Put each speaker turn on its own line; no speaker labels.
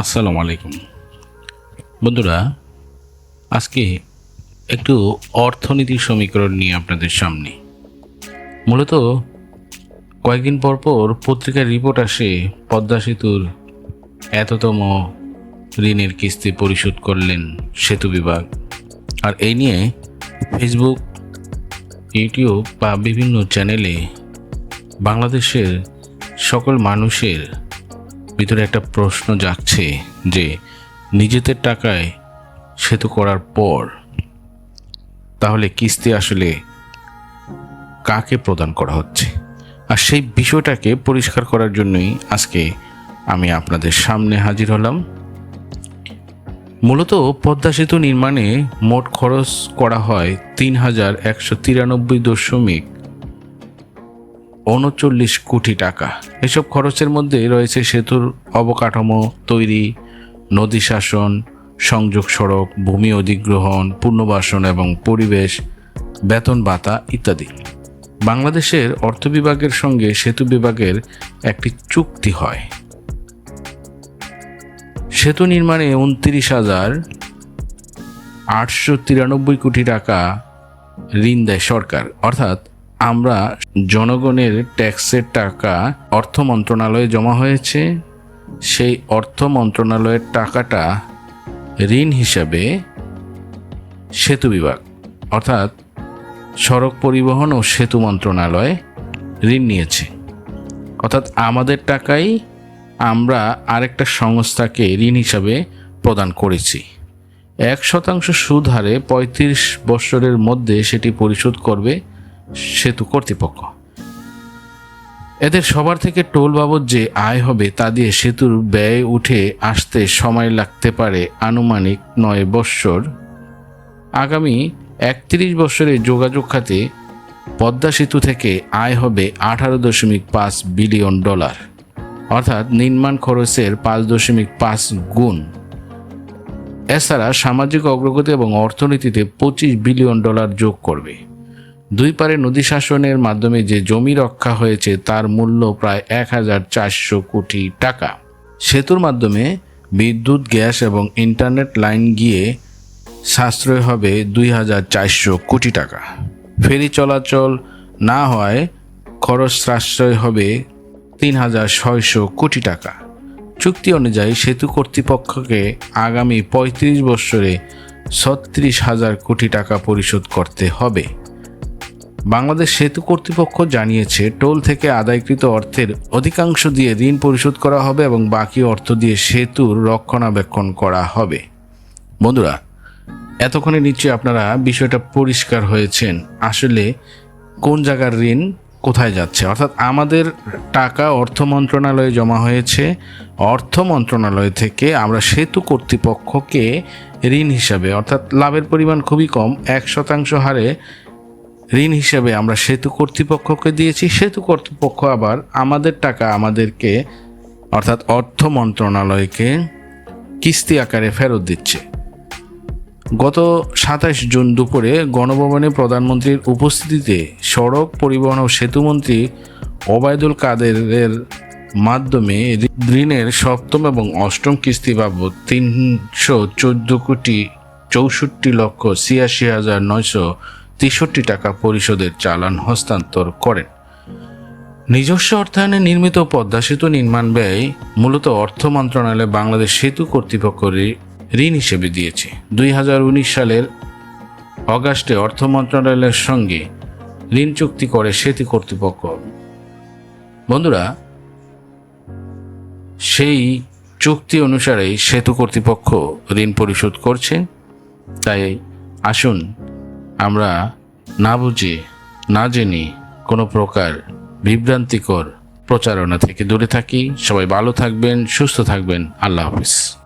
আসসালামু আলাইকুম। বন্ধুরা, আজকে একটু অর্থনীতির সমীকরণ নিয়ে আপনাদের সামনে। মূলত কয়েকদিন পর পর পত্রিকার রিপোর্ট আসে, পদ্মা সেতুর এততম ঋণের কিস্তি পরিশোধ করলেন সেতু বিভাগ। আর এই নিয়ে ফেসবুক ইউটিউব বা বিভিন্ন চ্যানেলে বাংলাদেশের সকল মানুষের ভিতরে একটা প্রশ্ন জাগছে যে নিজেদের টাকায় সেতু করার পর তাহলে কিস্তি আসলে কাকে প্রদান করা হচ্ছে? আর সেই বিষয়টাকে পরিষ্কার করার জন্যই আজকে আমি আপনাদের সামনে হাজির হলাম। মূলত পদ্মা সেতু নির্মাণে মোট খরচ করা হয় তিন হাজার একশো তিরানব্বই দশমিক উনচল্লিশ কোটি টাকা। এসব খরচের মধ্যে রয়েছে সেতুর অবকাঠামো তৈরি, নদী শাসন, সংযোগ সড়ক, ভূমি অধিগ্রহণ, পুনর্বাসন এবং পরিবেশ, বেতন ভাতা ইত্যাদি। বাংলাদেশের অর্থ বিভাগের সঙ্গে সেতু বিভাগের একটি চুক্তি হয়। সেতু নির্মাণে উনত্রিশ হাজার আটশো তিরানব্বই কোটি টাকা ঋণ দেয় সরকার, অর্থাৎ আমরা জনগণের ট্যাক্সের টাকা অর্থ মন্ত্রণালয়ে জমা হয়েছে। সেই অর্থ মন্ত্রণালয়ের টাকাটা ঋণ হিসাবে সেতু বিভাগ, অর্থাৎ সড়ক পরিবহন ও সেতু মন্ত্রণালয় ঋণ নিয়েছে। অর্থাৎ আমাদের টাকাই আমরা আরেকটা সংস্থাকে ঋণ হিসাবে প্রদান করেছি। এক শতাংশ সুদ হারে পঁয়ত্রিশ বৎসরের মধ্যে সেটি পরিশোধ করবে। সেতু কর্তৃপক্ষ। এদের সবার থেকে টোল বাবদ যে আয় হবে তা দিয়ে সেতুর ব্যয় উঠে আসতে সময় লাগতে পারে আনুমানিক নয় বৎসর। আগামী একত্রিশ বছরে যোগাযোগ খাতে পদ্মা সেতু থেকে আয় হবে আঠারো দশমিক পাঁচ বিলিয়ন ডলার, অর্থাৎ নির্মাণ খরচের পাঁচ দশমিক পাঁচ গুণ। এছাড়া সামাজিক অগ্রগতি এবং অর্থনীতিতে পঁচিশ বিলিয়ন ডলার যোগ করবে। দুই পারে নদী শাসনের মাধ্যমে যে জমি রক্ষা হয়েছে, তার মূল্য প্রায় এক হাজার চারশো কোটি টাকা। সেতুর মাধ্যমে বিদ্যুৎ, গ্যাস এবং ইন্টারনেট লাইন গিয়ে সাশ্রয় হবে দুই হাজার চারশো কোটি টাকা। ফেরি চলাচল না হয় খরচ সাশ্রয় হবে তিন হাজার ছয়শো কোটি টাকা। চুক্তি অনুযায়ী সেতু কর্তৃপক্ষকে আগামী পঁয়ত্রিশ বছরে ছত্রিশ হাজার কোটি টাকা পরিশোধ করতে হবে। বাংলাদেশ সেতু কর্তৃপক্ষ জানিয়েছে, টোল থেকে আদায়কৃত অর্থের অধিকাংশ দিয়ে ঋণ পরিশোধ করা হবে এবং বাকি অর্থ দিয়ে সেতুর রক্ষণাবেক্ষণ করা হবে। বন্ধুরা, এতক্ষণে নিশ্চয়ই আপনারা বিষয়টা পরিষ্কার হয়েছেন। আসলে কোন জায়গার ঋণ কোথায় যাচ্ছে? অর্থাৎ আমাদের টাকা অর্থ মন্ত্রণালয়ে জমা হয়েছে। অর্থ মন্ত্রণালয় থেকে আমরা সেতু কর্তৃপক্ষকে ঋণ হিসাবে, অর্থাৎ লাভের পরিমাণ খুবই কম, এক শতাংশ হারে ঋণ হিসেবে আমরা সেতু কর্তৃপক্ষকে দিয়েছি, সেতু কর্তৃপক্ষ আবার আমাদের টাকা আমাদেরকে, অর্থাৎ অর্থ মন্ত্রণালয়কে কিস্তি আকারে ফেরত দিচ্ছে। গত সাতাশ জুন দুপুরে গণভবনে প্রধানমন্ত্রীর উপস্থিতিতে সড়ক পরিবহন ও সেতুমন্ত্রী ওবায়দুল কাদেরের মাধ্যমে ঋণের সপ্তম এবং অষ্টম কিস্তি বাবদ তিনশো চোদ্দ কোটি চৌষট্টি লক্ষ ছিয়াশি হাজার নয়শো তেষট্টি টাকা পরিশোধের চালান হস্তান্তর করেন। নিজস্ব অর্থায়নে নির্মিত পদ্মা সেতু নির্মাণ ব্যয় মূলত অর্থ মন্ত্রণালয় বাংলাদেশ সেতু কর্তৃপক্ষ ঋণ হিসেবে দিয়েছে। দুই হাজার উনিশ সালের অগাস্টে অর্থ মন্ত্রণালয়ের সঙ্গে ঋণ চুক্তি করে সেতু কর্তৃপক্ষ। বন্ধুরা, সেই চুক্তি অনুসারেই সেতু কর্তৃপক্ষ ঋণ পরিশোধ করছে তাই আসুন আমরা না বুঝে, না জেনে কোনো প্রকার বিভ্রান্তিকর প্রচারণা থেকে দূরে থাকি। সবাই ভালো থাকবেন, সুস্থ থাকবেন। আল্লাহ হাফিজ।